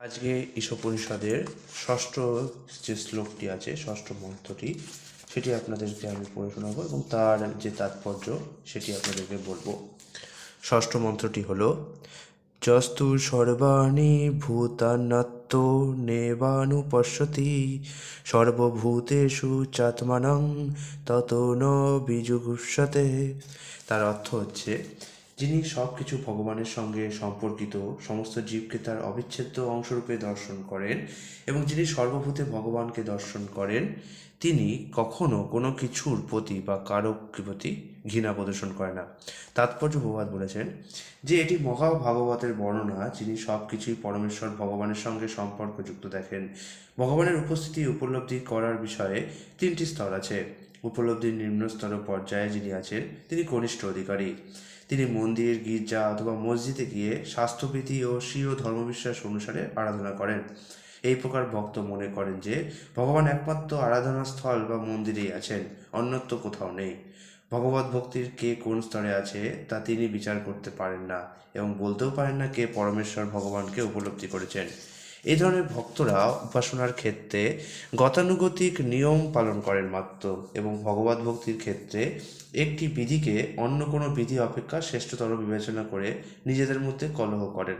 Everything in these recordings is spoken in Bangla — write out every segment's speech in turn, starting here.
আজকে ঈশোপনিষদের ষষ্ঠ যে শ্লোকটি আছে, ষষ্ঠ মন্ত্রটি, সেটি আপনাদেরকে আমি পড়ে শোনাবো এবং তার যে তাৎপর্য, সেটি আপনাদেরকে বলব। ষষ্ঠ মন্ত্রটি হল, যস্তু সর্বাণি ভূতানাত্ম নেবানুপশ্যতি, সর্বভূতেষু চাত্মানং তত ন বিজুগুষ্যতে। তার অর্থ হচ্ছে যিনি সব কিছু ভগবানের সঙ্গে সম্পর্কিত, সমস্ত জীবকে তার অবিচ্ছেদ্য অংশরূপে দর্শন করেন এবং যিনি সর্বভূতে ভগবানকে দর্শন করেন, তিনি কখনো কোনো কিছুর প্রতি বা কারক প্রতি ঘৃণা প্রদর্শন করে না। তাৎপর্য প্রভাত বলেছেন যে, এটি মহা ভাগবতের বর্ণনা, যিনি সব কিছুই পরমেশ্বর ভগবানের সঙ্গে সম্পর্কযুক্ত দেখেন। ভগবানের উপস্থিতি উপলব্ধি করার বিষয়ে তিনটি স্তর আছে। উপলব্ধির নিম্নস্তর পর্যায়ে যিনি আছেন, তিনি কনিষ্ঠ অধিকারী। তিনি মন্দির, গির্জা অথবা মসজিদে গিয়ে স্বাস্থ্যবিধি ও স্বীয় ধর্মবিশ্বাস অনুসারে আরাধনা করেন। এই প্রকার ভক্ত মনে করেন যে, ভগবান একমাত্র আরাধনা স্থল বা মন্দিরেই আছেন, অন্যত্র কোথাও নেই। ভগবত ভক্তির কে কোন স্তরে আছে, তা তিনি বিচার করতে পারেন না এবং বলতেও পারেন না কে পরমেশ্বর ভগবানকে উপলব্ধি করেছেন। এই ধরনের ভক্তরা উপাসনার ক্ষেত্রে গতানুগতিক নিয়ম পালন করেন মাত্র এবং ভগবত ভক্তির ক্ষেত্রে একটি বিধিকে অন্য কোনো বিধি অপেক্ষা শ্রেষ্ঠতর বিবেচনা করে নিজেদের মধ্যে কলহ করেন।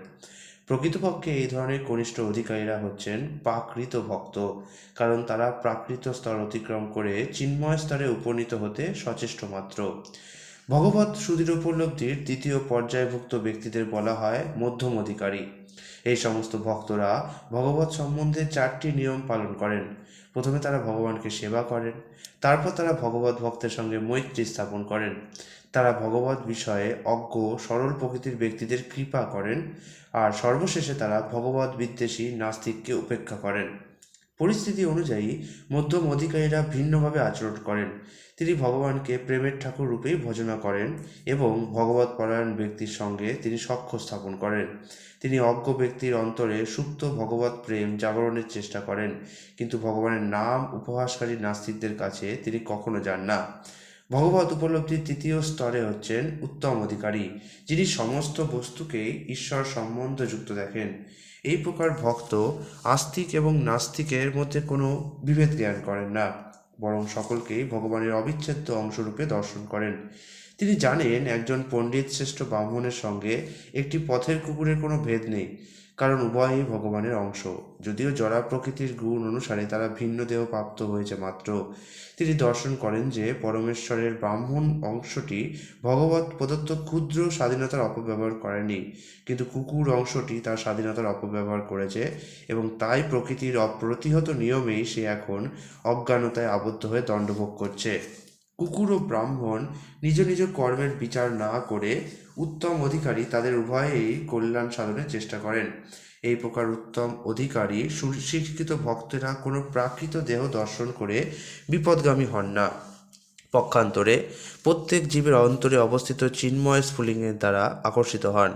প্রকৃতপক্ষে এই ধরনের কনিষ্ঠ অধিকারীরা হচ্ছেন প্রাকৃত ভক্ত, কারণ তারা প্রাকৃত স্তর অতিক্রম করে চিন্ময় স্তরে উপনীত হতে সচেষ্ট মাত্র। ভগবত সুদৃঢ় উপলব্ধির দ্বিতীয় পর্যায়ভুক্ত ব্যক্তিদের বলা হয় মধ্যম অধিকারী। এই সমস্ত ভক্তরা ভগবত সম্বন্ধে চারটি নিয়ম পালন করেন। প্রথমে তারা ভগবানকে সেবা করেন, তারপর তারা ভগবত ভক্তের সঙ্গে মৈত্রী স্থাপন করেন। তারা ভগবত বিষয়ে অজ্ঞ, সরল প্রকৃতির ব্যক্তিদের কৃপা করেন, আর সর্বশেষে তারা ভগবত বিদ্বেষী নাস্তিককে উপেক্ষা করেন। পরিস্থিতি অনুযায়ী মধ্যম অধিকারীরা ভিন্নভাবে আচরণ করেন। তিনি ভগবানকে প্রেমের ঠাকুর রূপেই ভজনা করেন এবং ভগবত পরায়ণ ব্যক্তির সঙ্গে তিনি সখ্য স্থাপন করেন। তিনি অজ্ঞ ব্যক্তির অন্তরে সুপ্ত ভগবত প্রেম জাগরণের চেষ্টা করেন, কিন্তু ভগবানের নাম উপহাসকারী নাস্তিকদের কাছে তিনি কখনো যান না। ভগবত উপলব্ধির তৃতীয় স্তরে হচ্ছেন উত্তম অধিকারী, যিনি সমস্ত বস্তুকে ঈশ্বর সম্বন্ধযুক্ত দেখেন। এই প্রকার ভক্ত আস্তিক এবং নাস্তিকের মধ্যে কোনো বিভেদ জ্ঞান করেন না, বরং সকলকেই ভগবানের অবিচ্ছেদ্য অংশরূপে দর্শন করেন। তিনি জানেন একজন পণ্ডিত শ্রেষ্ঠ ব্রাহ্মণের সঙ্গে একটি পথের কুকুরের কোনো ভেদ নেই। কারণ উভয়ই ভগবানের অংশ। যদিও জরা প্রকৃতির গুণ অনুসারে তারা ভিন্ন দেহ প্রাপ্ত হয়েছে মাত্র। তিনি দর্শন করেন যে পরমেশ্বরের ব্রাহ্মণ অংশটি ভগবত প্রদত্ত ক্ষুদ্র স্বাধীনতার অপব্যবহার করেনি, কিন্তু কুকুর অংশটি তার স্বাধীনতার অপব্যবহার করেছে এবং তাই প্রকৃতির অপ্রতিহত নিয়মেই সে এখন অজ্ঞানতায় আবদ্ধ হয়ে দণ্ডভোগ করছে। কুকুর ও ব্রাহ্মণ নিজ নিজ কর্মের বিচার না করে উত্তম অধিকারী তাদের উভয়েই কল্যাণ সাধনের চেষ্টা করেন। এই প্রকার উত্তম অধিকারী সুশিক্ষিত ভক্তেরা কোনো প্রাকৃত দেহ দর্শন করে বিপদগামী হন না। পক্ষান্তরে প্রত্যেক জীবের অন্তরে অবস্থিত চিন্ময় স্ফুলিঙ্গের দ্বারা আকর্ষিত হন।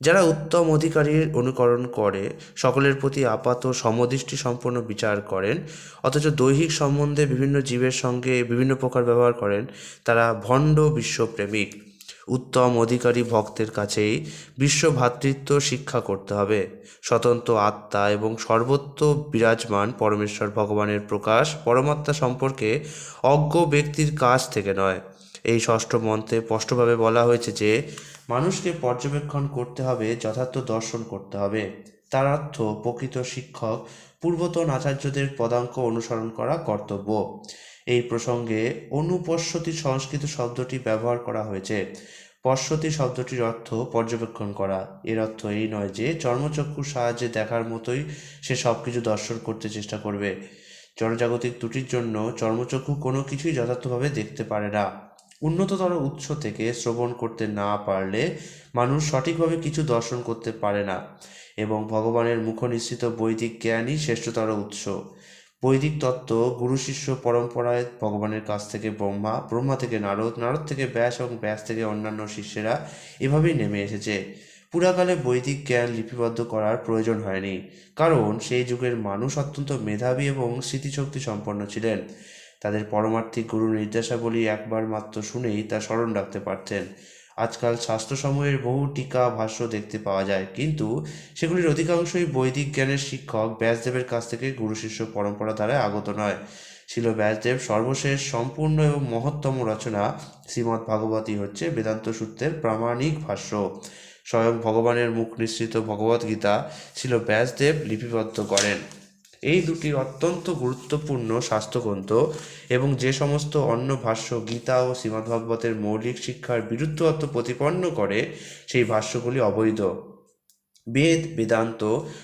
যারা উত্তম অধিকারীর অনুকরণ করে, সকলের প্রতি আপাত সমদৃষ্টি সম্পন্ন বিচার করেন, অথচ দৈহিক সম্বন্ধে বিভিন্ন জীবের সঙ্গে বিভিন্ন প্রকার ব্যবহার করেন, তারা ভণ্ড বিশ্বপ্রেমিক। উত্তম অধিকারী ভক্তের কাছেই বিশ্ব ভ্রাতৃত্ব শিক্ষা করতে হবে। স্বতন্ত্র আত্মা এবং সর্বত্র বিরাজমান পরমেশ্বর ভগবানের প্রকাশ পরমাত্মা সম্পর্কে অজ্ঞ ব্যক্তির কাছ থেকে নয়। এই ষষ্ঠ মন্ত্রে স্পষ্টভাবে বলা হয়েছে যে, মানুষকে পর্যবেক্ষণ করতে হবে, যথার্থ দর্শন করতে হবে। তার অর্থ, প্রকৃত শিক্ষক পূর্বতন আচার্যদের পদাঙ্ক অনুসরণ করা কর্তব্য। এই প্রসঙ্গে অনুপশ্যতি সংস্কৃত শব্দটি ব্যবহার করা হয়েছে। পশ্যতি শব্দটির অর্থ পর্যবেক্ষণ করা। এর অর্থ এই নয় যে চর্মচক্ষুর সাহায্যে দেখার মতোই সে সব কিছু দর্শন করতে চেষ্টা করবে। জনজাগতিক ত্রুটির জন্য চর্মচক্ষু কোনো কিছুই যথার্থভাবে দেখতে পারে না। উন্নততর উৎস থেকে শ্রবণ করতে না পারলে মানুষ সঠিকভাবে কিছু দর্শন করতে পারে না এবং ভগবানের মুখনিশ্চিত বৈদিক জ্ঞানই শ্রেষ্ঠতর উৎস। বৈদিক তত্ত্ব, গুরু শিষ্য পরম্পরায় ভগবানের কাছ থেকে ব্রহ্মা ব্রহ্মা থেকে নারদ নারদ থেকে ব্যাস এবং ব্যাস থেকে অন্যান্য শিষ্যেরা এভাবেই নেমে এসেছে। পুরাকালে বৈদিক জ্ঞান লিপিবদ্ধ করার প্রয়োজন হয়নি, কারণ সেই যুগের মানুষ অত্যন্ত মেধাবী এবং স্মৃতিশক্তি সম্পন্ন ছিলেন। তাদের পরমার্থিক গুরু নির্দেশাবলী একবার মাত্র শুনেই তা স্মরণ রাখতে পারতেন। আজকাল শাস্ত্রসমূহের বহু টিকা ভাষ্য দেখতে পাওয়া যায়। কিন্তু সেগুলির অধিকাংশই বৈদিক জ্ঞানের শিক্ষক ব্যাসদেবের কাছ থেকে গুরু শিষ্য পরম্পরা দ্বারা আগত নয়। ছিল ব্যাসদেব সর্বশেষ সম্পূর্ণ এবং মহত্তম রচনা শ্রীমদ্ ভাগবতী হচ্ছে বেদান্ত সূত্রের প্রামাণিক ভাষ্য। স্বয়ং ভগবানের মুখ নিঃসৃত ভগবদ্গীতা ছিল ব্যাসদেব লিপিবদ্ধ করেন। এই দুটি অত্যন্ত গুরুত্বপূর্ণ স্বাস্থ্যগ্রন্থ এবং যে সমস্ত অন্য ভাষ্য গীতা ও শ্রীমদ্ভাগবতের মৌলিক শিক্ষার বিরুদ্ধ অর্থ প্রতিপন্ন করে, সেই ভাষ্যগুলি অবৈধ। বেদ, বেদান্ত,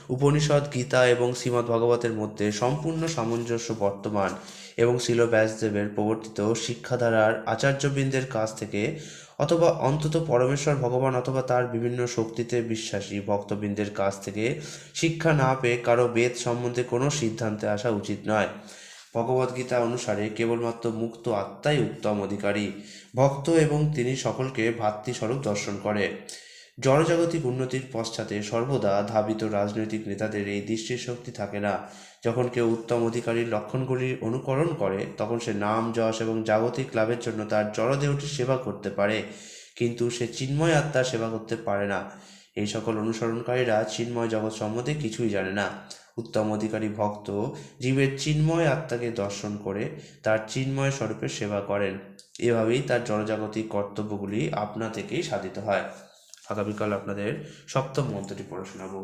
উপনিষদ, গীতা এবং শ্রীমদ্ ভগবতের মধ্যে সম্পূর্ণ সামঞ্জস্য বর্তমান এবং শিল ব্যাসদেবের প্রবর্তিত শিক্ষাধারার আচার্যবৃন্দের কাছ থেকে অথবা অন্তত পরমেশ্বর ভগবান অথবা তার বিভিন্ন শক্তিতে বিশ্বাসী ভক্তবৃন্দের কাছ থেকে শিক্ষা না পেয়ে কারও বেদ সম্বন্ধে কোনো সিদ্ধান্তে আসা উচিত নয়। ভগবদ্গীতা অনুসারে কেবলমাত্র মুক্ত আত্মাই উত্তম অধিকারী। ভক্ত এবং তিনি সকলকে ভাতৃস্বরূপ দর্শন করে। জড়জাগতিক উন্নতির পশ্চাতে সর্বদা ধাবিত রাজনৈতিক নেতাদের এই দৃষ্টিশক্তি থাকে না। যখন কেউ উত্তম অধিকারীর লক্ষণগুলি অনুকরণ করে, তখন সে নাম, যশ এবং জাগতিক লাভের জন্য তার জড়দেহটির সেবা করতে পারে। কিন্তু সে চিন্ময় আত্মার সেবা করতে পারে না। এই সকল অনুসরণকারীরা চিন্ময় জগৎ সম্বন্ধে কিছুই জানে না। উত্তম অধিকারী ভক্ত জীবের চিন্ময় আত্মাকে দর্শন করে তার চিন্ময় স্বরূপের সেবা করেন। এভাবেই তার জনজাগতিক কর্তব্যগুলি আপনা থেকেই সাধিত হয়। আগামীকাল আপনাদের সপ্তম মন্ত্রটি পড়ে শোনাবো।